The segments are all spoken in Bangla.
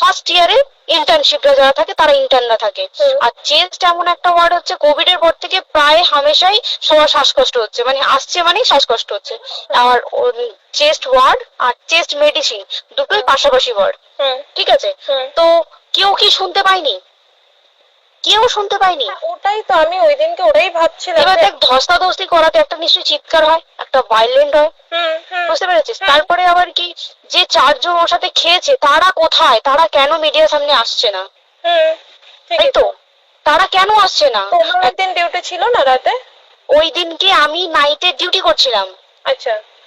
ফার্স্ট ইয়ারে ইন্টার্নশিপরা যারা থাকে তারা ইন্টার্নরা থাকে। আর চেস্ট এমন একটা ওয়ার্ড হচ্ছে কোভিড এর পর থেকে প্রায় হামেশাই সবার শ্বাসকষ্ট হচ্ছে। মানে আসছে মানে শ্বাসকষ্ট হচ্ছে। আর চেস্ট ওয়ার্ড আর চেস্ট মেডিসিন দুটোই পাশাপাশি ওয়ার্ড ঠিক আছে? তো কেউ কি শুনতে পায়নি? কেউ শুনতে পায়নি। ওটাই তো আমি ওই দিনকে ওটাই ভাবছিলাম এবার দেখ ধস্তাধস্তি করাতে একটা নিশ্চয়ই চিৎকার হয় একটা ভাইলেন্ট হয়। বুঝতে পেরেছিস? তারপরে আবার কি যে চারজন ওর সাথে খেয়েছে তারা কোথায়? তারা কেন মিডিয়ার সামনে আসছে না? তাই তো তারা কেন আসছে না? তোমার ওই ডিউটি ছিল না রাতে? ওই দিনকে আমি নাইটে ডিউটি করছিলাম। আচ্ছা।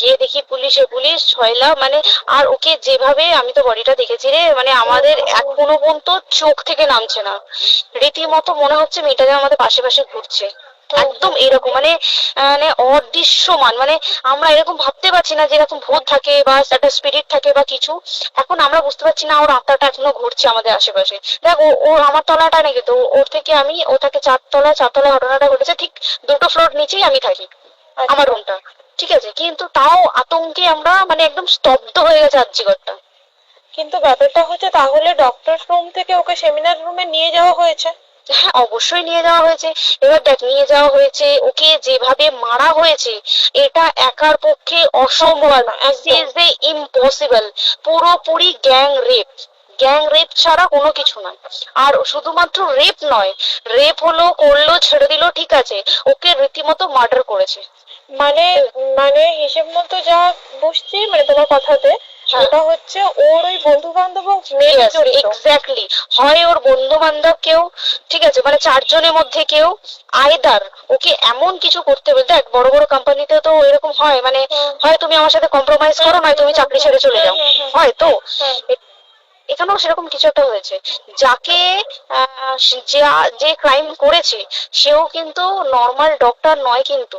গিয়ে দেখি পুলিশে পুলিশ ছয়লা মানে আর ওকে যেভাবে আমি তো বডিটা দেখেছি রে মানে আমাদের এখনও পর্যন্ত চোখ থেকে নামছে না। রীতিমতো মনে হচ্ছে মেয়েটা যেন আমাদের পাশে পাশে ঘুরছে। একদম এরকম মানে মানে অদৃশ্যমান মানে আমরা এরকম ভাবতে পারছি না যে এরকম ভূত থাকে বা একটা স্পিরিট থাকে বা কিছু। এখন আমরা বুঝতে পারছি না ওর আত্মাটা এখনও ঘুরছে আমাদের আশেপাশে। দেখ ও ও আমার তলাটা নাকি তো ওর থেকে আমি ও থাকে চারতলা চারতলা ঘটনাটা ঘটেছে ঠিক দুটো ফ্লোর নিচেই আমি থাকি আচ্ছা। আমার রুমটা ঠিক আছে কিন্তু তাও আতঙ্কে আমরা মানে একদম স্তব্ধ হয়ে গেছে আর্যিকরটা কিন্তু ব্যাপারটা হচ্ছে তাহলে ডক্টর রুম থেকে ওকে সেমিনার রুমে নিয়ে যাওয়া হয়েছে? হ্যাঁ অবশ্যই নিয়ে যাওয়া হয়েছে। এবার দেখ নিয়ে যাওয়া হয়েছে ওকে যেভাবে মারা হয়েছে এটা একার পক্ষে অসম্ভব ইম্পসিবল পুরোপুরি গ্যাং রেপ গ্যাং রেপ ছাড়া কোনো কিছু নয় আর শুধুমাত্র রেপ নয় রেপ হলো করল ছেড়ে দিল ঠিক আছে। ওকে রীতিমতো মার্ডার করেছে। মানে মানে হিসেব মতো যা বুঝছি মানে তোমার কথাতে হ্যাঁ। ওটা হচ্ছে ওর ওই বন্ধু বান্ধব এক্স্যাক্টলি হয় ওর বন্ধু বান্ধব কেউ ঠিক আছে মানে চারজনের মধ্যে কেউ আইদার ওকে এমন কিছু করতে হবে দেখ বড় বড় কোম্পানিতে তো এরকম হয় মানে হয়। তুমি আমার সাথে কম্প্রোমাইজ করো নয় তুমি চাকরি ছেড়ে চলে যাও। হুম। হয় তো? এখানেও সেরকম কিছু একটা হয়েছে। যাকে আহ, যা- যে ক্রাইম করেছে সেও কিন্তু নর্মাল ডক্টর নয় কিন্তু।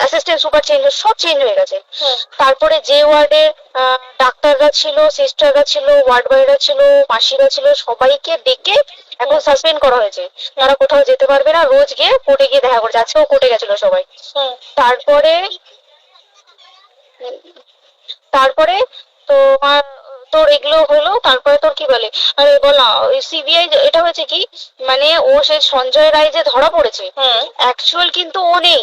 অ্যাসিস্ট্যান্ট সুপার চেঞ্জ সব চেঞ্জ হয়ে গেছে। তারপরে যে ওয়ার্ডে ডাক্তাররা ছিল সিস্টাররা ছিল ওয়ার্ড বয়রা ছিল মাসিরা ছিল সবাইকে ডেকে এখন সাসপেন্ড করা হয়েছে। তারা কোথাও যেতে পারবে না রোজ গিয়ে কোর্টে গিয়ে দেখা করছে। আজকেও কোর্টে গেছিল সবাই। তারপরে তারপরে তোমার তোর এগুলো হলো তারপরে তোর কি বলে? আরে বল না সিবিআই এটা হয়েছে কি? মানে ও সেই সঞ্জয় রায় যে ধরা পড়েছে অ্যাকচুয়াল কিন্তু ও নেই।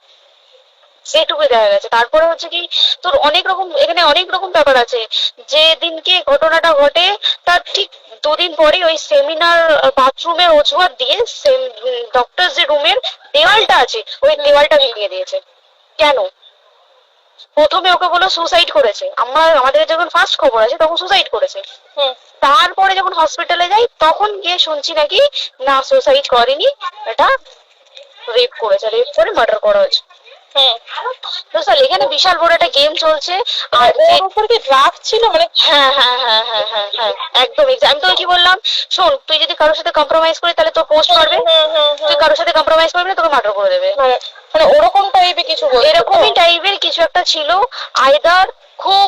সেটুকুই দেখা গেছে। তারপরে হচ্ছে কি তোর অনেক রকম এখানে অনেক রকম ব্যাপার আছে। যে দিনকে ঘটনাটা ঘটে তার ঠিক দুদিন পরে ওই সেমিনার বাথরুমের অজুহাত দিয়ে ডক্টর যে রুমের দেওয়ালটা আছে ওই দেওয়ালটা ভেঙে দিয়েছে। কেন? প্রথমে ওকে বলো সুসাইড করেছে। আমার আমাদের যখন ফার্স্ট খবর আছে তখন সুসাইড করেছে। তারপরে যখন হসপিটালে যাই তখন গিয়ে শুনছি নাকি না সুসাইড করেনি এটা রেপ করেছে। রেপ করে মার্ডার করা হয়েছে। পারলি? এখানে বিশাল বড় একটা গেম চলছে। আর ওর উপর কি ছিল? মানে হ্যাঁ হ্যাঁ হ্যাঁ হ্যাঁ হ্যাঁ হ্যাঁ। একদম আমি তোকে কি বললাম শোন তুই যদি কারোর সাথে কম্প্রোমাইজ করি তাহলে তোর পোস্ট করবে তুই কারোর সাথে কম্প্রোমাইজ করবি না তোকে মার্ডার করে দেবে। মানে মানে ওরকম টাইপের কিছু এরকমই টাইপের কিছু একটা ছিল। আইদার খুব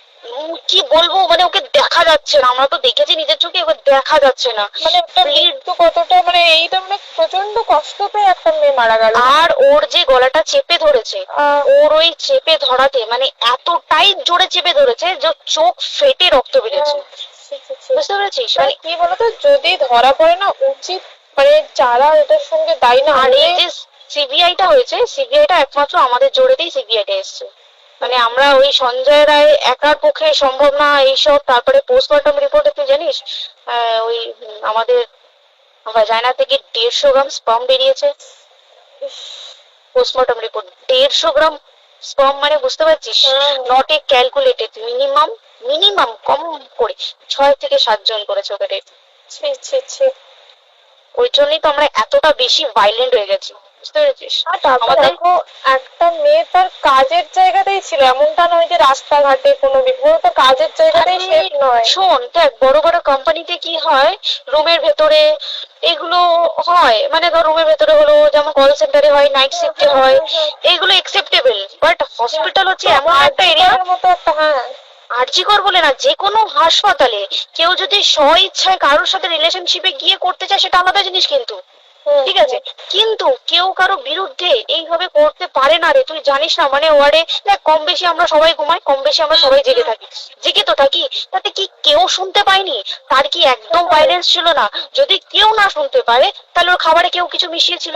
কি বলব? মানে ওকে দেখা যাচ্ছে না। আমরা তো দেখেছি নিজের চোখে ওকে দেখা যাচ্ছে না। মানে মৃত্যু কতটা মানে এইটা মানে প্রচণ্ড কষ্ট পেয়ে একটা মেয়ে মারা গেল। আর ওর যে গলাটা চেপে ধরেছে ওর ওই চেপে ধরাতে মানে এতটাই জোরে চেপে ধরেছে যে চোখ ফেটে রক্ত বেরিয়েছে ছি। বুঝতে পেরেছিস? মানে মানে কি বলতো যদি ধরা পড়ে না উচিত মানে যারা এটার সঙ্গে দায়ী না আর এই যে সিবিআইটা হয়েছে সিবিআইটা একমাত্র আমাদের জোরেতেই সিবিআইটা এসছে। মানে আমরা ওই সঞ্জয় রায় একার পক্ষে সম্ভব না এইসব তারপরে পোস্টমর্টম রিপোর্টে তুই জানিস ওই আমাদের ভাজাইনা থেকে দেড়শো গ্রাম স্পাম বেরিয়েছে। পোস্টমর্টম রিপোর্ট দেড়শো গ্রাম স্পাম মানে বুঝতে পারছিস। Not a calculated minimum minimum কম করে ছয় থেকে সাতজন করেছে ওকে ওই জন্যই তো আমরা এতটা বেশি ভাইলেন্ট হয়ে গেছি। বুঝতে পেরেছিস? আমাদের- দেখো একটা মেয়ে তার কাজের জায়গাতেই ছিল। এমনটা নয় যে রাস্তাঘাটে কোনো বিপদ তো কাজের জায়গাতেই সেফ নয়। শোন দেখ বড় বড় কোম্পানিতে কি হয় রুমের ভেতরে এগুলো হয়। মানে ধর রুমের ভেতরে হলো যেমন কল সেন্টারে হয় নাইট শিফটে হয় এগুলো একসেপ্টেবল বাট হসপিটাল হচ্ছে এমন একটা এরিয়া মতো একটা হ্যাঁ। আরজিকর বলে না যে কোনো হাসপাতালে কেউ যদি স্ব ইচ্ছায় কারোর সাথে রিলেশনশিপে গিয়ে করতে চায় সেটা আলাদা জিনিস কিন্তু। ঠিক আছে? কিন্তু কেউ কারও বিরুদ্ধে এইভাবে করতে পারে না রে। তুই জানিস না মানে ওয়ার্ডে দেখ কম বেশি আমরা সবাই ঘুমাই কম বেশি আমরা সবাই জেগে থাকি। জেগে তো থাকি তাতে কি কেউ শুনতে পায়নি? তার কি একদম ভাইলেন্স ছিল না? যদি কেউ না শুনতে পারে তাহলে ওর খাবারে কেউ কিছু মিশিয়েছিল?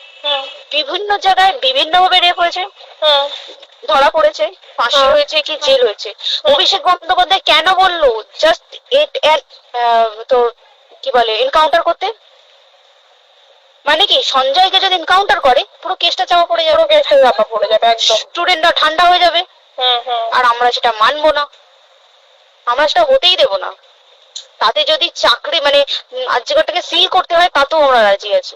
বিভিন্ন জায়গায় বিভিন্ন ভাবে রেপ হয়েছে ধরা পড়েছে ফাঁসি হ্যাঁ। হয়েছে কি জেল হয়েছে। অভিষেক বন্দ্যোপাধ্যায় কেন বলল? জাস্ট এট তো কি বলে এনকাউন্টার করতে? মানে কি সঞ্জয়কে যদি এনকাউন্টার করে পুরো কেসটা চাপা পড়ে যাবে। কেসটা চাপা পড়ে যাবে একদম। স্টুডেন্টরা ঠান্ডা হয়ে যাবে। আর আমরা সেটা মানবো না। আমরা সেটা হতেই দেবো না। তাতে যদি চাকরি মানে আর্যিকরটাকে সিল করতে হয় তাতেও আমরা রাজি আছি।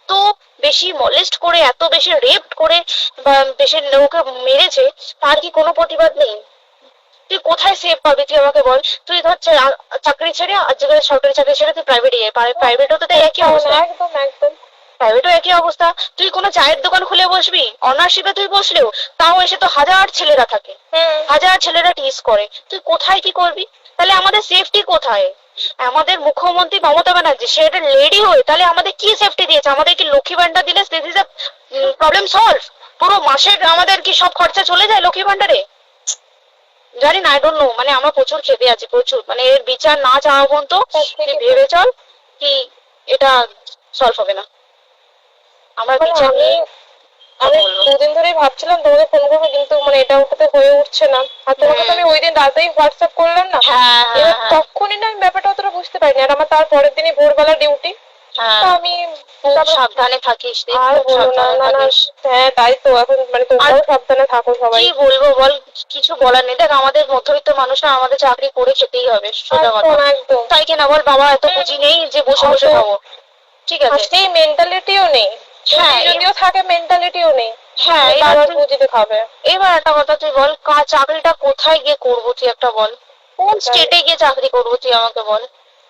এত বেশি মলেস্ট করে এত বেশি রেপ করে বা বেশি লোকে মেরেছে তার কি কোনো প্রতিবাদ নেই? তুই কোথায় সেভ পাবি? তুই আমাকে বল। তুই ধর চাকরি ছেড়ে আজকে সরকারি চাকরি ছেড়ে তুই প্রাইভেট ইয়ে প্রাইভেটও তো একই অবস্থা। একদম একদম। প্রাইভেটও একই অবস্থা। তুই কোনো চায়ের দোকান খুলে বসবি? অনার্সিপে তুই বসলেও তাও এসে তো হাজার ছেলেরা থাকে। হাজার ছেলেরা টিস করে। তুই কোথায় কি করবি? তাহলে আমাদের সেফটি কোথায়? আমাদের মুখ্যমন্ত্রী মমতা ব্যানার্জি সে একটা লেডি হয়ে তাহলে আমাদের কি সেফটি দিয়েছে? আমাদের কি লক্ষ্মী ভান্ডার দিলে দিস ইজ প্রবলেম সলভ পুরো মাসের আমাদের কি সব খরচা চলে যায় লক্ষ্মী ভান্ডারে জানি না আই ডোন্ট নো মানে আমার প্রচুর খেপে আছে প্রচুর। মানে এর বিচার না চাওয়া পর্যন্ত ভেবে চল কি এটা সলভ হবে না। আমরা মানে বিচার আমি আমি দুদিন ধরেই ভাবছিলাম তোমাকে ফোন করব কিন্তু মানে এটা ওটাতে হয়ে উঠছে না। আর তোমাকে তো আমি ওই দিন রাতেই হোয়াটসঅ্যাপ করলাম না হ্যাঁ হ্যাঁ এবার হ্যাঁ, তখনই না আমি ব্যাপারটা অতটা বুঝতে পারিনি আর আমার তার পরের দিনই ভোরবেলা ডিউটি হ্যাঁ তো আমি সাবধানে থাকিস রে, আর বলো না না না হ্যাঁ তাই তো এখন মানে তোমরাও সাবধানে থাকো সবাই। কি বলব বল কিছু বলার নেই। দেখ আমাদের মধ্যবিত্ত মানুষরা আমাদের চাকরি করে খেতেই হবে সোজা কথা। তাই কিনা বল বাবা এত পুঁজি নেই যে বসে বসে খাব। ঠিক আছে। সেই মেন্টালিটিও নেই। হ্যাঁ, যদিও থাকে মেন্টালিটিও নেই। হ্যাঁ এবার পুঁজিতে খাবে। এবার একটা কথা তুই বল চাকরিটা কোথায় গিয়ে করব তুই একটা বল? কোন স্টেটে গিয়ে চাকরি করব তুই আমাকে বল?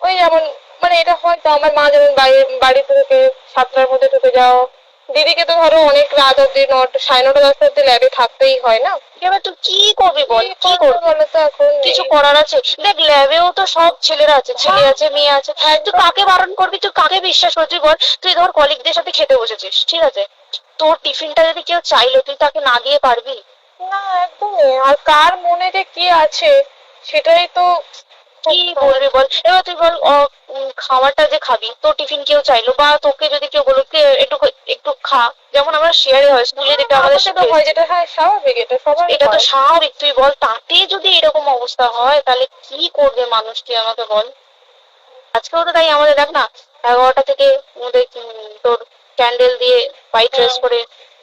ওই যেমন মানে এটা হয়তো আমার মা যেমন বাড়ি থেকে সাতটার মধ্যে ঢুকে যাও। দিদিকে তো ধরো অনেক রাত অব্দি নট সাড়ে নটা দশটা অব্দি ল্যাবে থাকতেই হয় না? এবার তুই কি করবি বল? কি করবি বলো তো এখন? কিছু করার আছে? দেখ ল্যাবেও তো সব ছেলেরা আছে ছেলে হ্যাঁ। আছে মেয়ে আছে। তুই কাকে বারণ করবি? তুই কাকে বিশ্বাস করবি বল? তুই ধর কলিগদের সাথে খেতে বসেছিস ঠিক আছে? তোর টিফিনটা যদি কেউ চাইলো তুই তাকে না দিয়ে পারবি? না একদমই। আর কার মনে যে কি আছে সেটাই তো কি বলবি বল? এবার তুই বল খাবারটা যে খাবি তোর টিফিন কেউ চাইলো বা তোকে যদি কেউ বলল "কে একটু একটু খা। যেমন আমরা শেয়ারে হয় স্কুলে যেটা আমাদের তো শিখিয়েছে। হয় যেটা হয় স্বাভাবিক এটা সবার এটা তো স্বাভাবিক তুই বল তাতে যদি এরকম অবস্থা হয় তাহলে কি করবে মানুষ তুই আমাকে বল? আজকেও তো তাই আমাদের দেখ না এগারোটা থেকে আমাদের তোর ক্যান্ডেল দিয়ে হোয়াইট ড্রেস করে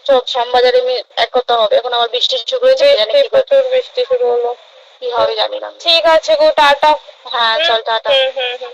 সব শ্যামবাজারে এক করতে হবে এখন আবার বৃষ্টি শুরু হয়েছে বৃষ্টি শুরু হলো। কি হবে জানি না। ঠিক আছে গো টাটা। হ্যাঁ চল টাটা। হুম হুম হুম।